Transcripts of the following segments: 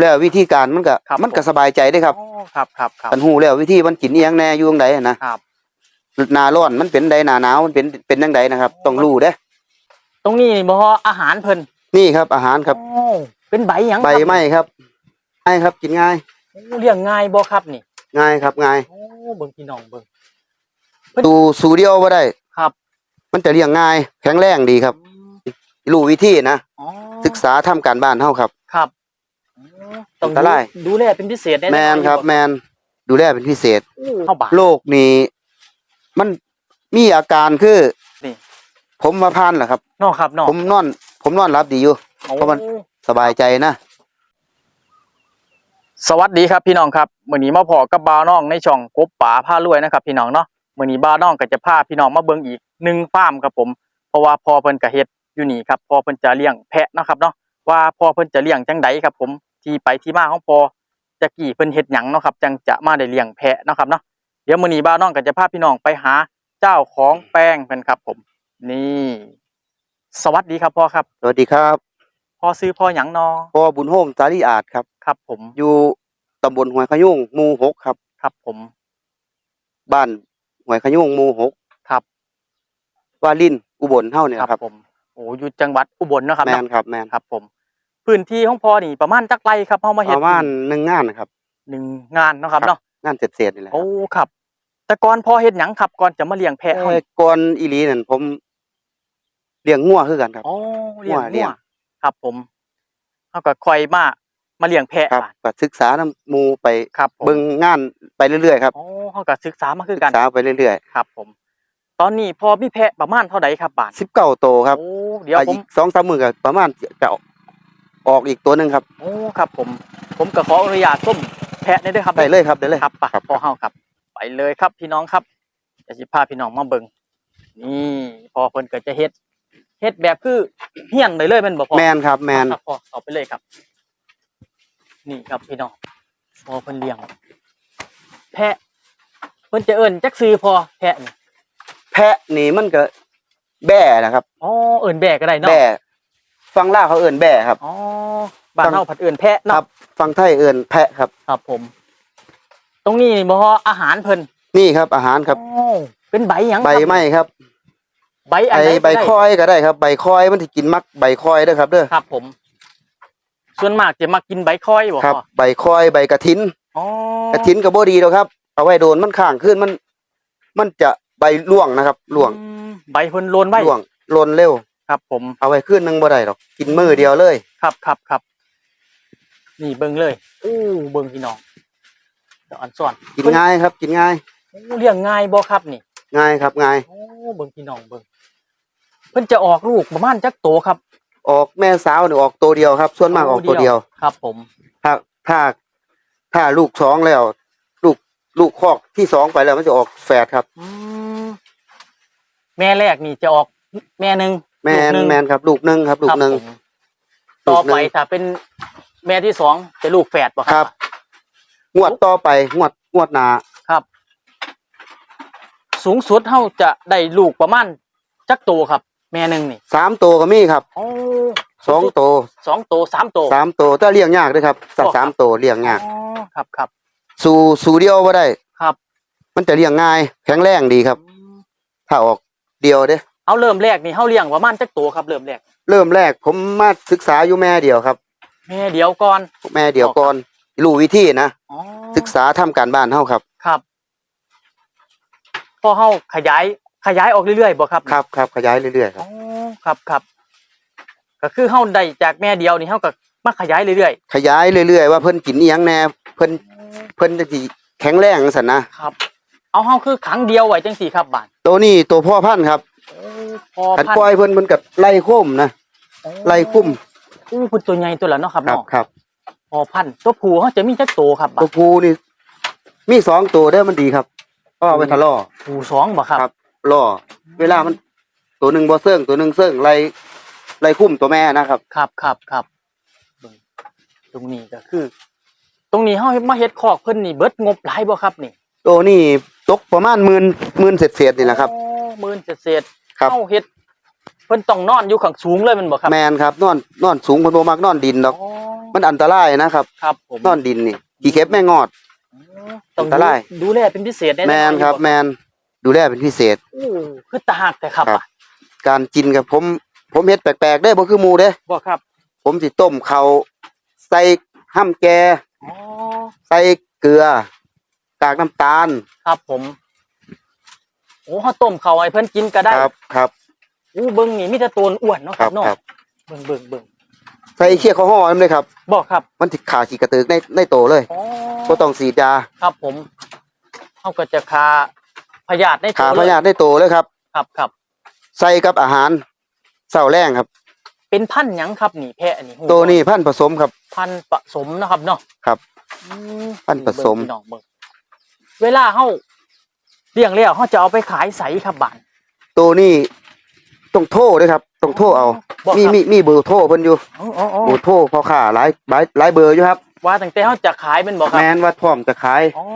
แล้ววิธีการมันก็ครับ มันก็ผมสบายใจได้ครับอ๋อครับครับครับคันฮู้แล้ววิธีมันกินอีหยังแน่อยู่จังไดอะนะครับ หน้าร้อนมันเป็นใดหน้าหนาวมันเป็นเป็นจังไดนะครับ ต้องรู้เด้ตรงนี้บ่อาหารเพิ่นนี่ครับอาหารครับ โอ้เป็นใบหยังใบไม้ครับให้ครับกินง่าย โอ้เลี้ยงง่ายบ่ครับนี่ง่ายครับง่ายโอ้เบิ่งพี่น้องเบิ่ง ดูสูเดียวบ่ได้ครับ มันจะเลี้ยงง่าย แข็งแรงดีครับ อืมรู้วิธีนะ อ๋อศึกษาทำการบ้านเฮาครับครับอ๋อ ต้องอันตรายดูดูแลเป็นพิเศษแน่ๆแมนครับ แมนดูแลเป็นพิเศษโอ้เข้าบาท โรคนี้ มันมีอาการคือนี่ ผมมาพานเหรอครับเนอกครับเนอกผมนอน ผมนอนรับดีอยู่ เพราะมัน สบายใจนะ สวัสดีครับพี่น้องครับมื้อนี้มาพอกับบ่าวน้องในช่องกบป่าผ้ารวยนะครับ พี่น้องเนาะมื้อนี้บ่าวน้องก็จะพาพี่น้องมาเบิ่งอีกหนึ่งฟาร์มครับผม เพราะว่าพอเพิ่นก็เฮ็ดอยู่นี่ครับพอเพิ่นจะเลี้ยงแพะเนาะครับเนาะว่าพอเพิ่นจะเลี้ยงจังใดครับผม ที่ไปที่มาของพอจะกี่เพิ่นเฮ็ดหยังเนาะครับจังจะมาได้เลี้ยงแพะเนาะครับเนาะเดี๋ยวมื้อนี้บ่าวน้องก็จะพาพี่น้องไปหาเจ้าของแป้งเพิ่นครับผม นี่ สวัสดีครับพ่อครับสวัสดีครับพ่อซื้อพ่อหยังนอพ่อบุญโฮมสาลีอาจครับ ครับ ผมอยู่ตำบลห้วยขยุงหมู่หกครับ ครับผม บ้านห้วยขยุงหมู่หกครับ วาลินอุบลเฮาเนี่ยครับผมโอ้อยู่จังหวัดอุบลเนาะครับแมเนาะนครับแมนครับผม พื้นที่ของพ่อนี่ประมาณจักไรครับเฮามาปเฮ็ดระมาณหนึ่งงานนะครับ หนึ่งงานเนาะครับเนาะงานเศษๆนี่แหละคโอ้รับครับ แต่ก่อนพ่อเฮ็ดหยังครับก่อนจะมาเลี้ยงแพะเฮาเอ้ยก่อนอีหลีนั่นผมเลี้ยงงัวคือกันครับโอ้เลี้ยงเลี้งัยงวครับผมเฮาก็ค่อยมามาเลี้ยงแพะครับบาดก็ศึกษานำหมู่ไปครับผมเบิ่งงานไปเรื่อยๆครับโอ้เฮาก็ศึกษามาคือศึกันกษาไปเรื่อยครับ ผม ตอนนี้พอมีแพะประมาณเท่าใดครับบาทๆ19โตวครับโอ้เดี๋ยวอะผอีมก2 3มื้อก็ประมาณจะ ออกอีกตัวหนึงครับโอ้ครับผม ผมก็ขออนุญาตส้มแพะได้ด้วยครับได้เลยครับได้เลยครับปะครับพอเฮาครับ ไปเลยครับพี่น้องครับจะสิพาพี่น้องมาเบิ่งนี่พอเพิ่นก็จะเฮ็ดเฮ็ดแบบคือเฮียนไปเลยแม่นบ่พอแมนครับแมนครับพอเอาไปเลยครับ นี่ครับพี่น้องพอเพิ่นเลี้ยง แพะเพิ่นจะเอิ้นจักซื้อพอแพะนี่แพะนี่มันก็แบ่นะครับอ๋อเอิ้นแบกก็ได้เนาะแบ่ ฟังลาวเขาเอิ้นแบ่ครับ อ๋อบ้านเฮาผัดเอิ้นแพะครัเนาะบฟังไทยเอิ้นแพะครับ ครับผม ตรงนี้บ่ฮออาหารเพิ่นนี่ครับอาหารครับอ๋อเป็นใบหยังใบไม้ครับ ใบอัใบนไหนใบก็ด้คอยก็ได้ครับ ใบคอยมันสิกินมักใบคอยเด้อครับเด้อครับ ผม ส่วนมากจะมากินใบคอยบ่ครับพ่อใบคอยใบกระถิน อ๋อกระถินก็บ่ดีหรอกครับ เอาไว้โดนมันข้างขึ้นมัน มันจะใบร่วงนะครับร่วงอืมใบเพิ่นโลนไว้ร่วงหล่นเร็ว ครับผมเอาไว้ขึ้นนึงบ่ได้หรอกกินมือเดียวเลยครับครับครับนี่เบิ่งเลยอู้เบิ่งพี่น้องเดี๋ยวอันซ่อนกินง่ายครับ กินง่ายโอ้เลี้ยงง่ายบ่ครับนี่ ง่ายครับง่ายโอ้เบิ่งพี่น้องเบิ่งเพิ่นจะออกลูกประมาณจักโตครับ ออกแม่สาวนี่ออกตัวเดียวครับ ส่วนมากออกตัวเดียวครับ ผม ถ้าถ้าถ้าลูกสองแล้ว ลูกลูกคอกที่สองไปแล้วมันจะออกแฝดครับอืมแม่แรกนี่จะออกแม่หนึ่ง แมลูกนหนึ่ง แมนครับลูกหนึ่งครับ ลูกหนึ่งครับผมต่อไปถ้าเป็นแม่ที่สองจะลูกแฝดบ่คครัรับงวดต่อไปงวดงวดหนาครับ สูงสุดเท่าจะได้ลูกประมาณจักโตครับ แม่หนึ่งนี่สามตัวก็มีครับโอ้สองตัวสองโตสามโตสามตัวแต่เลี้ยงยากด้วยครับสักสามตัวเลี้ยงยาก อ๋อครับครับสู่สู่เดียวบ่ได้ ครับมันจะเลี้ยงง่าย แข็งแรงดีครับ อืมถ้าออกเดียวเด้ เอาเริ่มแรกนี่เฮาเลี้ยงประมาณจักโตครับเริ่มแรกเริ่มแรกผมมาศึกษาอยู่แม่เดียวครับ แม่เดียวก่อนแม่เดียวก่อนรู้วิธีนะอ๋อศึกษาทำการบ้านเฮาครับ ครับพอเฮาขยายขยายออกเรื่อยๆบ่ครับครับครับขยายเรื่อยๆคอ๋รัอบครับครับก็คือเฮาได้จากแม่เดียวนี่เฮาก็มาขยายเรื่อยขยายเรื่อยๆว่าเพิ่นกินอีหยังแหน่เพิ่นๆเพิ่นจะสิแข็งแรงจังซั่นนะครับ เอาเฮาคือขังเดียวไว้จังสี่ครับบ้านตัวนี้ตัวพ่อพันธุ์ครับ โอ้ พอคันพันปล่อยเพิ่นเพิ่นก็ไล่คุ้มนะโอ้ไล่คุ้มอู้เพิ่นตัวใหญ่ตัวละเนาะครับครับเนาะครับพอพันธุ์ตัวผู้เฮาจะมีจักโตครับบ้าตัวนผู้นี่ มีสองตัวเด้อมันดีครับก็เอาไว้ทะล่อ ผู้สองบ่ครับครับ ล่อ เวลามันตัวหนึ่งบ่เซิงตัวหนึ่งเซิงไล่ไล่คุ้มตัวแม่นะครับ ครับครับครับเบิ่งตรงนี้ก็คือ ตรงนี้เฮามาเฮ็ดคอกเพิ่นนี่เบิดงบหลายบ่ครับนี่ตัวนี้ตกประมาณหมื่นหมื่นเศษๆนี่แหละครับ โอ้หมื่นเศษๆ ครับ เฮาเฮ็ดเพิ่นต้องนอนอยู่ข้างสูงเลยแมันบ่ครับแมนครับนอนนอนสูงเพิ่นบ่มักนอนดินดอก อ๋อมันมันอันตรายนะครับ ครับผมนอนดินนี่ขี้เข็บแม่งอดอ๋อต้องอันตราย ดูดูแลเป็นพิเศษแน่ๆแมนครับ แมนดูแลเป็นพิเศษ โอ้คือตาหักแต่ครับครับ อะการกินกับผม ผมเฮ็ดแปลกๆได้บ่คือหมูเด้ บ่ครับผมสิต้มเขาวใส่ห้ำแก อ๋อใส่เกลือ กากน้ำตาล ครับผม โอ้เขาต้มเขาวให้เพิ่นกินก็ได้ครับครับอู้เบิ่งนี่มีแต่ตัวอ้วนเนาะคครัรับบเนาะครับเบิ่งเบิ่งเบิ่งใส่เคี่ยวข้าวห่อนั่นเลยครับบอกครับ มันสิขาขี้กระตือกในในโตเลยอ๋อบ่ต้องสีดยาครับผมเขาก็จะคาพยาธิในขาตัวพเลยยาธิในโตเลยครับ ครับครับใส่กับอาหารเสาแรงครับ เป็นพันธุ์หยังครับนี่แพะนี่หูตัวนี้พันธุ์ผสมครับ พันธุ์ผสมนะครับเนาะครับอืมพันธุ์ผสมเบิ่งพี่น้องเบิ่งเวลาเฮา เลี้ยงแล้วเฮาจะเอาไปขายใสครับบ้าน ตัวนี้ต้องโทรเด้อครับต้องโทรเอา บอกมีครับ มีมีเบอร์โทรเพิ่นอยู่อ๋ออ๋ออ๋อเบอร์โทรพอค่าหลายหลายหลายเบอร์อยู่ครับ ว่าตั้งแต่เฮาจะขายเป็นบ่ครัแมบนว่าพร้อมจะขายอ๋อ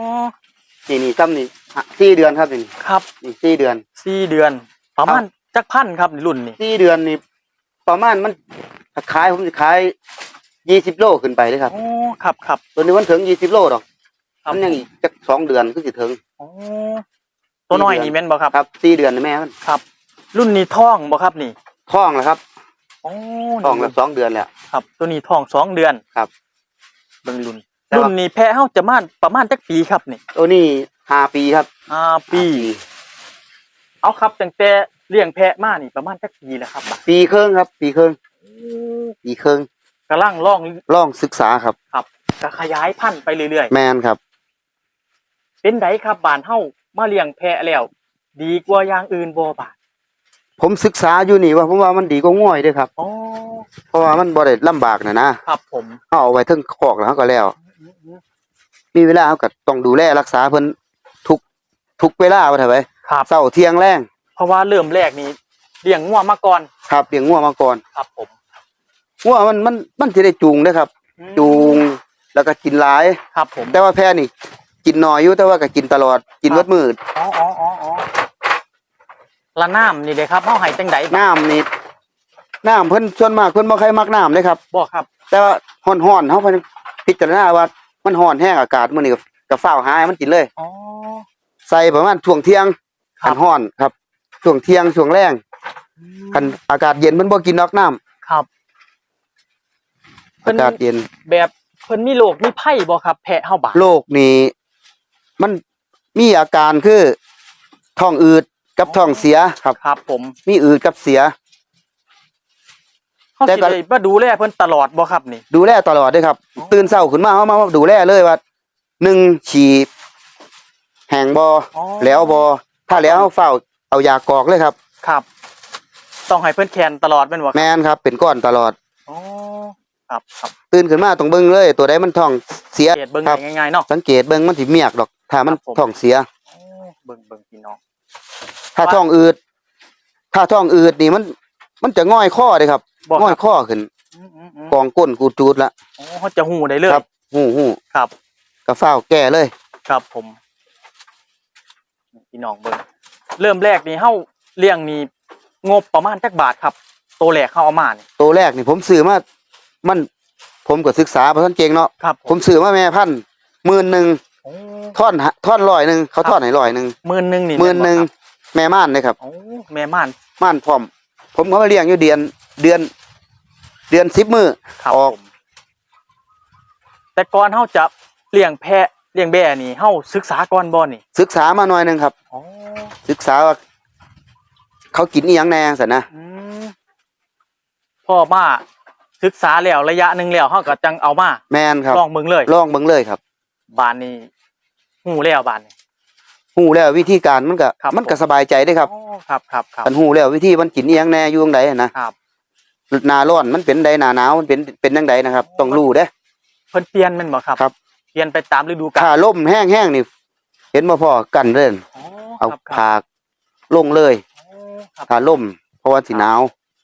นี่นี่ซ้ำนี่ฮะสี่เดือนครับนี่ครับนี่สี่เดือน สี่เดือน ประมาณจักพันครับรุ่นนี้สี่เดือนนี่ประมาณมันถ้าขายผมจะขายยี่สิบโลขึ้นไปเลยครับอ๋อครับครับ ตัวนี้มันถึงยี่สิบโลดอกครับ มันยังอีกจักสองเดือนก็จะถึงอ๋อ ตัวน้อยนี่แม่นบ่ครับครับสี่เดือนนะแม่มันครับ รุ่นนี้ท้องบ่ครับนี่ท้องแล้วครับอ๋อท้องแล้วสองเดือนแล้วครับ ตัวนี้ท้องสองเดือนครับเบิ่งรุ่นแต่ว่ารุ่นนี้แพะเฮาจะมาประมาณจักปีครับนี่ตัวนี้ห้าปีครับห้าปี เอาครับตั้งแต่เลี้ยงแพะมานี่ประมาณจักปีแล้วครับบัดปีครึ่งครับ ปีครึ่งปีครึ่งกำลังล่องลองศึกษาครับก็ขยายพันธุ์ไปเรื่อยแมนครับๆเป็นไดครับบ้านเฮา มาเลี้ยงแพะแล้ว ดีกว่าอย่างอื่นบ่บาดผมศึกษาอยู่นี่ว่าผมว่ามันดีกว่าง่วยเด้วยครับ อ๋อเพราะว่ามันบ่ได้ลำบากนะนะครับผมเขาเอาไว้เทั้งคอกแล้วเขาก็แล้วมีเวลาเขาก็ต้องดูแลรักษาเพิ่นทุกทุกเวลาว่าเถอะไปครับเช้าเที่ยงแรงเพราะว่าเริ่มแรกนี่เลี้ยงงัวมาก่อนครับเลี้ยงงัวมาก่อนครับผมงัวมันมันมันสิได้จูงเด้อครับจูงแล้วก็กินหลาย ครับผมแต่ว่าแพ้นี่ กินน้อยอยู่แต่ว่าก็กินตลอดกินครับวัดมืดอ๋ออ๋ออ๋ออ๋อละน้ำนี่เด้ครับเฮาให้จังไดน้ำนี่น้ำเพิ่นส่วนมากเพิ่นบ่ใครมักน้ำเลยครับ บ่ครับ แต่ว่าฮ้อนๆเฮาเพิ่นพิจารณาว่ามันฮ้อนแห้งอากาศมื้อนี้ก็ก็ฟ้าวหาให้มันกินเลยอ๋อใส่ประมาณช่วงเที่ยงครัคับนฮ้อนครับช่วงเที่ยงช่วงแรงคันอากาศเย็นมันบ่กินดอกน้ำครับเพิ่อานกาศเย็นแบบเพิ่นมีโรคมีไข้บ่ครับ แพะเฮาบาดโรคนี้ มันมีอาการคือท้องอืดกับท้องเสียครับ ครับผมมีอืดกับเสียเฮาแต่สิก็ได้มาดูแลเพิ่นตลอดบ่ครับนี่ ดูแลตลอดเด้วยครับ อ๋อ ตื่นเช้าขึ้นมาเฮามาดูแลเลยว่าหนึ่งฉี่แห้งบ่อ๋อแล้วบ่ถ้าแล้วเฮาเฝ้าเอายากอกเลยครับ ครับ ต้องให้เพิ่นแคนตลอดแม่นบ่ครับแม่นครับ เป็นก้อนตลอด อ๋อครับครับตื่นขึ้นมาต้องเบิ่งเลย ตัวใดมันท้องเสียเกตเบิ่งครับให้ง่ายๆเนาะสังเกตเบิ่งมันสิเมียกดอก ถ้ามันครับผม ท้องเสียอ๋อเบิ่งเบิ่งพี่น้อง ถ้าว่า ท้องอืด ถ้าท้องอืดนี่มัน มันจะง่อยข้อเลยครับบ่ง่อคยรับข้อขึ้นอืมอืมอืมกองก้นกูดจูดละอ๋อเขาจะหูได้เลย ครับ หู้หู้ครับ กระเฝ้าวแก้เลย ครับผมพี่น้องเบิ่งเริ่มแรกนี่เฮาเลี้ยงนี่งบประมาณจักบาทครับตัวแรกเฮาเอามานี่ตัวแรกนี่ผมซื้อมา มัน ผมก็ศึกษาเพราะท่านเก่งเนาะ ครับผมซื้อมาแม่พันธุ์หมื่นหนึ่งโอ้ ท่อนหะท่อนร้อยหนึ่งเขาครับท่อนให้ร้อยหนึ่งหมื่นหนึงนี่หมื่นหนึ่งแม่บ่ครับแม่ม่านเลยครับโอ้แม่ม่านม่านพร้อม ผมก็มาเลี้ยงอยู่เดือน เดือน เดือนสิบมือครับออกผมแต่ก่อนเฮาจะเลี้ยงแพะเลี้ยงแบ่นี่เฮาศึกษาก่อนบ่นี่ ศึกษามาหน่อยหนึ่งครับอ๋อศึกษาว่าเขากินอีหยังแน่สันนะอืมพ่อมาศึกษาแล้วระยะหนึ่งแล้วเฮาก็จังเอามาแมนครับลองเบิ่งเลยลองเบิ่งเลยครับ บ้านนี้หูแล้วบ้านนี้ หูแล้ววิธีการมันก็ครับ มันก็ผมสบายใจได้ครับอ๋อครับครับครับกันหูแล้ววิธีมันกินอีหยังแน่อยู่ตรงใดอะนะครับ หนาร้อนมันเป็นใดหนาหนาวมันเป็นเป็นจังใดนะครับ ต้องรู้เด้ เพิ่นเปลี่ยนแม่นบ่ครับครับ เปลี่ยนไปตามฤดูกาลถ้าล่มแห้งๆนี่ เห็นบ่พอกันเด้นอ๋อเอาครับครับผากลงเลยอ๋อครับถ้าล่ม เพราะว่าสิหนาว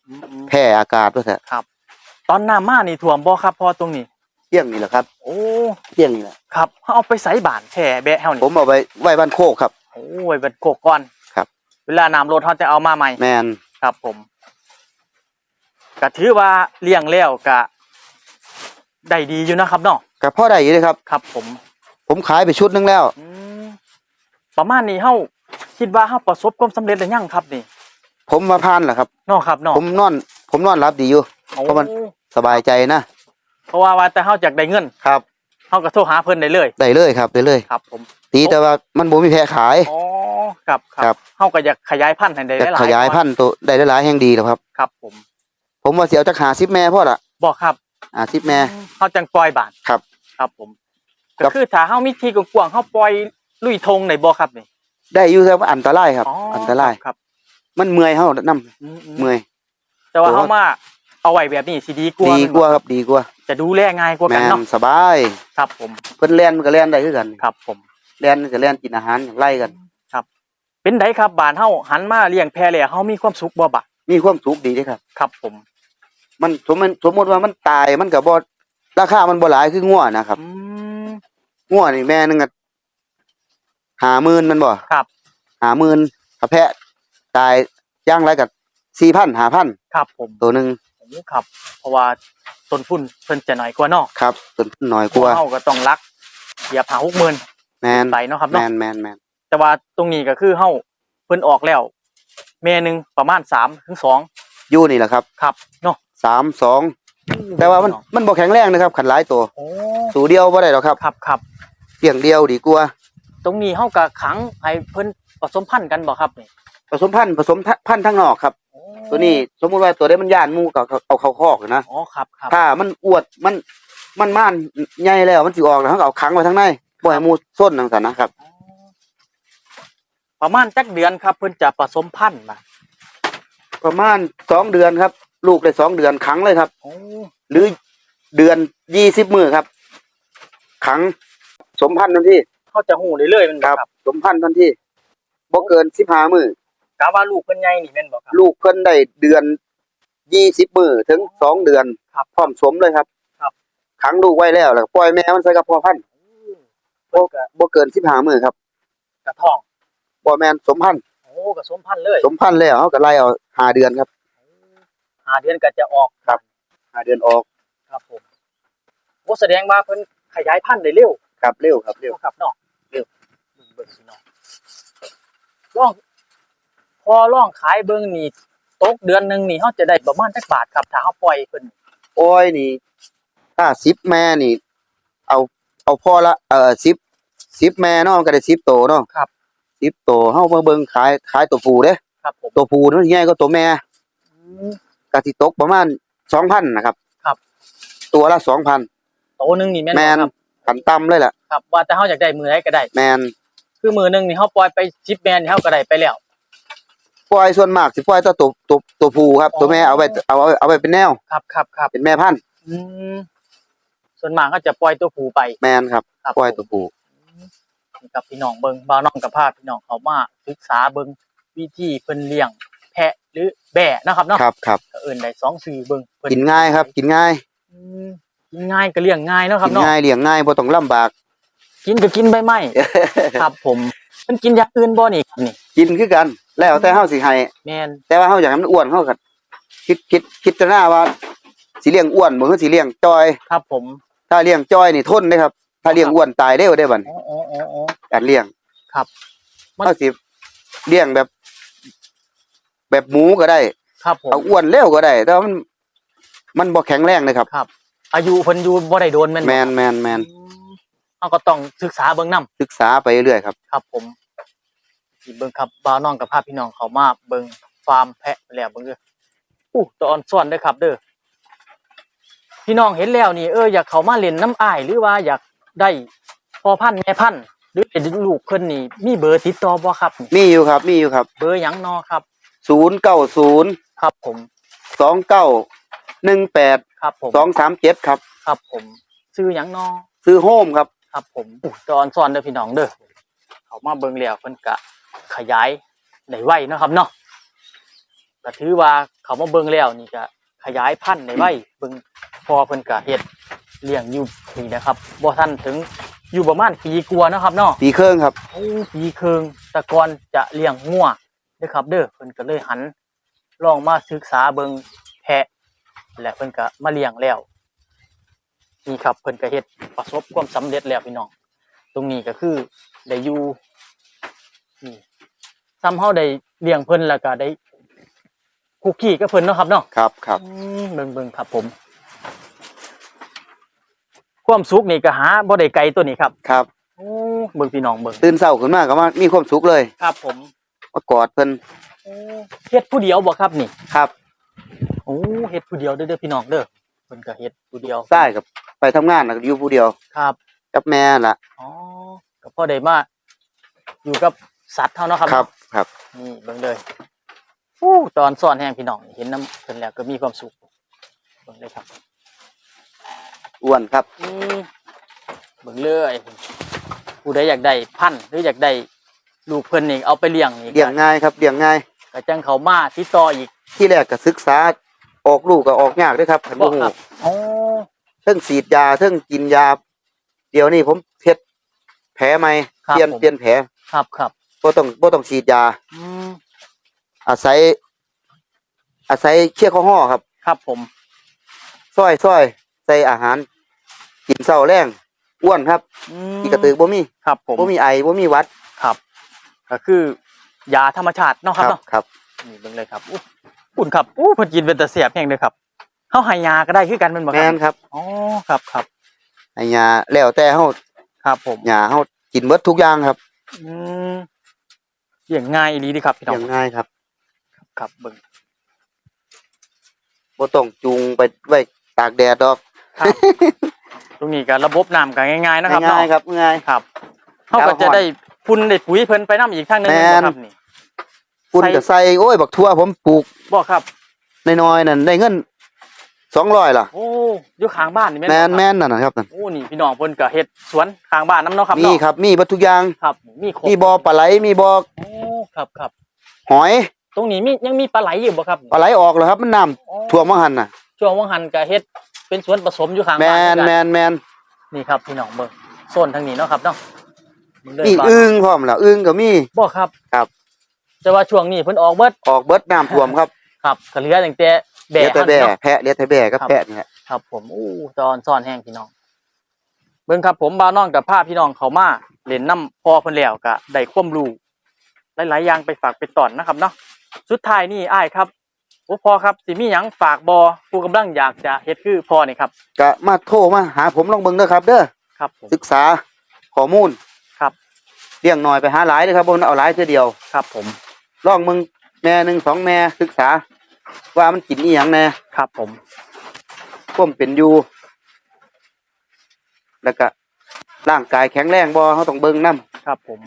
อืมอืมแพ้อากาศว่าแท้ตอนน้ำมานี่ท่วมบ่ครับพอตรงนี้ เที่ยงนี่แหละครับโอ้เที่ยงนี่แหละครับเฮาเอาไปใส่บ้านแช่แบะเฮานี่ผมเอาไปไว้บ้านโคกครับ โอ้ยเป็นโกกก่อนครับ เวลาน้ำลดเฮาจะเอามาใหม่แมนครับ ผมก็ถือว่าเลี้ยงแล้วก็ได้ดีอยู่นะครับเนาะก็พอได้อยู่เลยครับ ครับ ผมผมขายไปชุดหนึงแล้ว อืมประมาณนี้เฮาคิดว่าเฮาประสบความสำเร็จหรือยังครับนี่ผมมาพานแหละครับ เนาะครับเนาะผมนอน ผมนอนรับดีอยู่โอ้เพราะมันสบายใจนะ เพราะว่าว่าแต่เฮาอยากได้เงินครับเฮาก็โทรหาเพิ่นได้เลยได้เลยครับได้เลยครับผมตีแต่ว่ามันบ่มีแพะขาย อ๋อครับคครัรับบ เฮาก็อยากขยายพันธุ์ให้ได้แต่หลายๆขยายพันธุ์ตัวได้หลายๆแห่งดีแล้วครับ ครับ ผมผมว่าสิเอาจักหา10แม่พอละบอกครับอ่า10แม่ เฮาจังปล่อยบานครับครับ ผมครัก็บ คือถ้าเฮามีที่กว้างๆเฮาปล่อยลุยธงได้บ่ครับนี่ได้อยู่แต่ว่าอันตรายครับ อันตรายครับมันเมื่อยเฮานํอืมๆเมื่อยแต่ว่าโอ้เฮามาเอาไว้แบบนี้สิดีกว่าดีกว่าครับดีกว่า จะดูแลง่ายกว่าแม่กันนเนาะสบาย ครับผมเพิ่นแล่นมันก็แล่นได้คือกัน ครับ ผมแล่นก็แล่นกินอาหารไล่กันครับ เป็นไดครับบ้านเฮาหันมาเลี้ยงแพะแล้วเฮามีความสุขบ่บะมีความสุขดีเด้ครับ ครับ ผม มันสมมุติสมมุติว่ามันตายมันก็บ่ราคามันบ่หลายคืองัวนะครับอืมงัวนี่แม่นึงก็50,000มันบ่ครับ50,000ถ้าแพะตายอย่างไรก็4,000 5,000ครับ ผมตัวหนึงผมครับ เพราะว่า ต้นทุนเพิ่นจะน้อยกว่าเนาะครับต้นทุนน้อยกว่าเฮาก็ต้องรักเหยียบหา60,000แม่นไปเนาะครับแม่เนาะนแม่นแม่นแต่ว่าตรงนี้ก็คือเฮาเพิ่นออกแล้วแม่หนึงประมาณ3ถึง2อยู่นี่แหละครับครับเนาะ3 2แต่ว่ามันมันบ่แข็งแรงนะครับขันหลายตัวโอ้สูเดียวบ่ได้หรอกครับครับครับเลี้ยงเดียวดีกว่าตรงนี้เฮาก็ขังให้เพิ่นผสมพันธุ์กันบ่ครับนี่ผสมพันธุ์ผสมพันธุ์ทั้งนอกครับโอ้ ตัวนี้สมมุติว่าตัวได้มันย่านหมู่ก็เอาเข้าคอกนะอ๋อครับครับถ้ามันอวดมันมันม่านใหญ่แล้วมันสิออกแล้วเขาก็เอาขังไว้ข้างในบ่ให้หมูส้นจังซั่นนะครับอ๋อประมาณจักเดือนครับ เพิ่นจะผสมพันธุ์มาประมาณสองเดือนครับ ลูกได้สองเดือนขังเลยครับ โอ้หรือเดือนยี่สิบมื้อครับ ขัง สมพันธุ์ทันทีเขาจะฮู้ได้เลยแมันคบ่รับครับ สมพันธุ์ทันทีบ่เกินสิบห้ามื้อ กะว่าลูกเพิ่นใหญ่นี่แม่นบ่ครับ ลูกเพิ่นได้เดือนยี่สิบมื้อถึงสองเดือนครับพร้อมสมเลยครับ ครับ ขังลูกไว้แล้วแล้วก็ปล่อยแม่มันใส่กับพ่อพันธุ์เพิ่นก็บ่เกินสิบห้ามื้อครับกระท้องบ่แม่นสมพันธุ์โอ้ก็สมพันธุ์เลยสมพันธุ์แล้วเขาก็ไล่เอาห้าเดือนครับหาเดือนก็จะออกห้าเดือนออกครับผมโอ้แสดงว่าเพิ่นขยายพันธุ์ได้เร็วครับเร็วครับเร็วครับเนาะเร็ว เบิ่งสิเนาะลองพ อลองขายเบิ่งนี่ตกเดือนหนึงนี่เฮาจะได้ประมาณจักบาทครับถ้าเฮาปล่อยเพิ่นโอ้ยนี่ถ้าสิบแม่นี่ เอาเอาพ่อละเอ่อสิบสิบแม่เนาะมันก็ได้สิบโตเนาะครับสิบโตเฮามาเบิ่งขายขายตัวผู้เด้ครับผมตัวผู้มันสิใหญ่กว่าตัวแม่อืมก็สิตกประมาณ2,000นะครับครับ ตัวละ2,000โตหนึงนี่แม่นแม่บ่นครับขันต่ำเลยล่ะ ครับ ว่าแต่เฮาอยากได้มือใดก็ได้ แม่นคือมือหนึงนี่เฮาปล่อยไป10แม่นี่เฮาก็ได้ไปแล้ว ปล่อยส่วนมากสิปล่อยตัวตัวตัวตัวผู้ครับอ๋อตัวแม่เอาไว้เอาเอาเอาไว้เป็นแนว ครับครับครับเป็นแม่พันธุ์อืมส่วนมากก็จะปล่อยตัวผู้ไปแม่นครับครับปล่อยตัวผู้นี่กับพี่น้องเบิงบ่าวน้องกับพาพี่น้องเขามาศึกษาเบิงวิธีเพิ่นเลี้ยง แพะหรือแบะนะครับเนาะครับครับก็เอิ้นได้สองชื่อเบิงเพิ่กินง่ายครับ กินง่ายอืมกินง่ายก็เลี้ยงง่ายเนาะครับกินเนาะง่ายเลี้ยงง่ายบ่ต้องลำบาก กินก็กินใบไม้ ครับ ผม มันกินอย่างอื่นบ่นี่ครับนี่กินคือกัน แล้วแต่เฮาสิให้แม่นแต่ว่าเฮาอยากให้มันอ้วนเฮาก็คิดคิดคิดจะหน้าว่าสิเลี้ยงอ้วนบ่คือสิเลี้ยงจอย ครับผมถ้าเลี้ยงจอยนี่ทนเด้ครับ ถ้าเลี้ยงอ้วนตายเร็วได้บัดอ๋ออ๋ออ๋ออ๋อ การเลี้ยงครับมัน เฮาสิเลี้ยงแบบ แบบหมูก็ได้ครับผม เอาอ้วนเร็วก็ได้ แต่ว่ามัน มันบ่แข็งแรงเลยครับครับอายุเพิ่นอยู่บ่ได้โดนแม่นบ่แมนแมนแมนอืมเฮาก็ต้องศึกษาเบิ่งนํศึกษาไปเรื่อยครับ ครับผม สิเบิ่งครับบ่าวน้องกับพาพี่น้องเขามาเบิ่งฟาร์มแพะแล้วเบิ่งเด้ออู้ตอนซ่อนเด้อครับ เด้อพี่น้องเห็นแล้วนี่เอออยากเข้ามาเล่นน้ำอ้ายหรือว่าอยากได้พ่อพันธุ์แม่พันธุ์หรือเป็นลูกเพิ่นนี่ มีเบอร์ติดต่อบ่ครับนี่มีอยู่ครับมีอยู่ครับเบอร์หยังนอครับ ศูนย์เก้าศูนย์ครับผมสองเก้าหนึ่งแปดครับผมสองสามเจ็ดครับ ครับผมชื่อหยังนอซื้อโฮมครับ ครับผมอู้ตอนซ่อนเด้อพี่น้องเด้อเขามาเบิ่งแล้วเพิ่นก็ ขยายได้ไวเนาะครับเนาะก็ถือว่าเขามาเบิ่งแล้วนี่ก็ขยายพันธุ์ได้ไวเบิ่งพอเพิ่นก็เฮ็ดเลี้ยงอยู่นี่นะครับบ่ทันถึงอยู่ประมาณปีกว่าเนาะครับเนาะปีเครื่องครับโอ้ปีครึ่งแต่ก่อนจะเลี้ยงงัวเด้อครับ เด้อเพิ่นก็เลยหันลองมาศึกษาเบิ่งแพะและเพิ่นก็มาเลี้ยงแล้วนี่ครับเพิ่นก็เฮ็ดประสบความสำเร็จแล้วพี่น้อง ตรงนี้ก็คือได้อยู่นี่ ซ้ำเฮาได้เลี้ยงเพิ่นแล้วก็ได้คุกกี้กับเพิ่นเนาะครับเนาะครับครับอืมเบิ่งเบิ่งครับผม ความสุขนี่ก็หาบ่ได้ไกลตัวนี้ครับครับโอ้เบิ่งพี่น้องเบิ่งตื่นเช้าขึ้นมาก็มามีความสุขเลยครับ ผมมากอดเพิ่นโอ้เฮ็ดผู้เดียวบ่ครับนี่ครับโอ้เฮ็ดผู้เดียวเด้อเด้อพี่น้องเด้อเพิ่นก็เฮ็ดผู้เดียวใช่กับไปทำงานน่ะอยู่ผู้เดียว ครับ กับแม่ล่ะอ๋อก็พอได้มาอยู่กับ สัตว์เฮาเนาะครับครับครับนี่เบิ่งเลยโอ้ตอนสอนแห้งพี่น้องเห็นน้ำเพิ่นแล้วก็มีความสุขเบิ่งเลยครับอ้วนครับอืมเบิ่งเลยผู้ใดอยากได้พันธุ์หรืออยากได้ลูกเพิ่นนี่เอาไปเลี้ยงนี่เลี้ยงง่ายครับเลี้ยงง่ายก็จังเขามาติดต่ออีก ที่แรกก็ศึกษาออกลูกก็ออกยากด้วยครับคันบ่บ่ฮู้ครับอ๋อเทิงฉีดยาเทิงกินยา เดี๋ยวนี้ผมเฮ็ดแผลใหม่เปลี่ยนเปลี่ยนแผลครับครับ บ่ต้องบ่ต้องฉีดยา อืมอาศัย อาศัยเคี่ยวข้าวห่อครับครับผม ซอยซอยใส่อาหาร กินเช้าแรงอ้วนครับอืมที่กระตือบ่มีครับผมบ่มีไอบ่มีหวัดครับ ก็คือยาธรรมชาติเนาะครับเนาะครับ นี่เบิ่งเลยครับอู้อุ่นครับอู้เพิ่นกินเป็นตะเสียบแห่งเลยครับเฮาให้ยาก็ได้คือกันแมันบ่คแม่รับนครับอ๋อครับครับไอ้ยาแล้วแต่เฮาครับผม ยาเฮากินหมดทุกอย่างครับ อืม เลี้ยงง่ายอีหลีดีครับพี่น้อองย่างง่ายครับครับเบิ่งบ่ต้องจูงไปไว้ตากแดดดอกครับตรงนี้ก็ระบบน้ำก็ง่ายๆนะครับง่ายเนาะๆครับง่าย ครับเฮาก็จะได้พุ่นได้ปุ๋ยเพิ่นไปนํอีกทางหนึงแม่นครับนี่ คุณก็ใส่โอ้ยบักทั่วผมปลูกบ่ครับน้อยๆนั่นได้เงิน 200ล่ะ โอ้อยู่ข้างบ้านนี่แม่นแม่บ่นครับแม่นนั่นนะครับนั่นโอ้นี่พี่น้องเพิ่นก็เฮ็ดสวนข้างบ้านนํเนาะครับมีเนาะครับมีเบัดทุกอย่างครับ มีครบมีบ่อปลาไหลมีบ่อโอ้ครับครับหอยตรงนี้มียังมีปลาไหลอยู่บ่ครับปลาไหลออกแล้วครับมันน้ำโอ้ท่วมมาหันน่ะช่วงวังหันก็เฮ็ดเป็นสวนผสมอยู่ข้างแมบ้านนคือแมกันนแมนนี่ครับพี่น้องเบิ่งโซนทางนี้เนาะครับเนาะเลยมีบ้านอึ้งพร้อมแล้วอึ้งก็มี บ่ครับครับ แต่ว่าช่วงนี้เพิ่นออกเบิดออกเบิดน้ำท่วมครับ ครับก็เหลือตั้งแต่เหลื แบะอแต่แบ่เนาะ แพะเหลือแต่แบ่กับครับ แพะนี่แหละครับผมอู้ตอนซ่อนแห้งพี่น้องเบิ่งครับผมบาวน้องกับพาพี่น้องเขามาเล่นน้ำพอเพิ่นแล้วก็ได้ความรู้หลายๆอย่างไปฝากไปตอนนะครับเนาะสุดท้ายนี่อ้ายครับโอ้พอครับสิมีหยังฝากบอผู้กำลังอยากจะเฮ็ดคือพอนี่ครับก็มาโทรมาหาผมลองเบิ่งเด้อครับ เด้อครับผม ศึกษาข้อมูลครับ เลี้ยงน้อยไปหาหลายเลยครับบ่เอาหลายเทื่อเดียว ครับผม ลองมึงแม่หนึ่งสองแม่ศึกษา ว่ามันกินอีหยังแน่ครับผมความเป็นอยู่ แล้วก็ร่างกายแข็งแรงบ่เขาต้องเบิ่งนํครับผม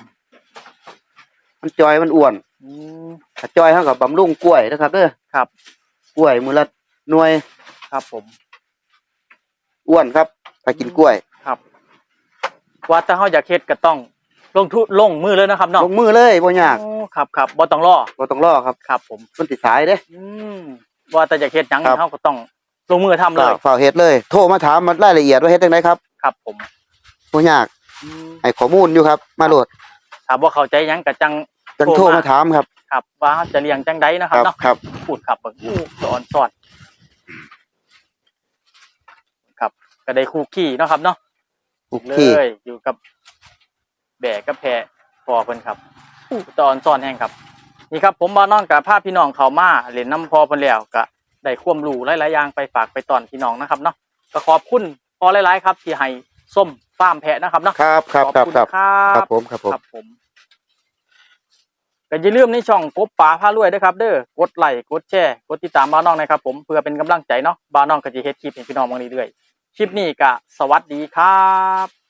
มันจอยมันอ้วนอืม ถ้าจอยเท่ากับบำรุงกล้วยนะครับเด้อครับ กล้วยมือละหน่วยครับผม อ้วนครับถ้ากินกล้วย ครับ ว่าถ้าเฮาอยากเฮ็ดก็ต้อง ลงทุนลงมือเลยนะครับเนาะลงมือเลยบ่ยากโอ้ครับครับบ่ต้องรอบ่ต้องรอครับครับ ผมมันติดสายเด้อืมว่าแต่อยากเฮ็ดหยังครับเฮาก็ต้องลงมือทำเลก็ยฝากเฮ็ดเลย โทรมาถามมารายละเอียดว่าเฮ็ดจังไดครับ ครับผมบ่ยากอืมให้ข้อมูลอยู่ครับ มาโหลดถ้าบ่เข้าใจหยังก็จังจังโทโทรรมามาถามครับ ครับว่าเราจะเลี้ยงจังไดนะคครับรับเนาะครับพูดครับเบิ่งอู้สอนสอนครับ ก็ได้คู่ขี้เนาะครับเนาะโอเลเคยอยู่กับ แบกกับแพะพอเพิ่นครับอู้ตอนสอนแห้งครับ นี่ครับผมบ่าวน้องกับพาพี่น้องเขามาเล่นน้ำพอเพิ่นแล้วก็ได้ความรู้หลายๆอย่างไปฝากไปตอนพี่น้องนะครับเนาะก็ขอบคุณพอหลายๆครับ ที่ให้ส้มฟาร์มแพะนะครับเนาะครับครับขอบครับคุณครับครัครับบผมครับผมครับผมก็อย่าลืมในช่องกบป่าพารวยด้วยครับเด้อกดไลค์กดแชร์กดติดตามบ้านน้องนะครับผมเพื่อเป็นกำลังใจเนาะบ้านน้องก็จะเฮ็ดคลิปให้พี่น้องมางเรื่อยๆคลิปนี้ก็สวัสดีครับ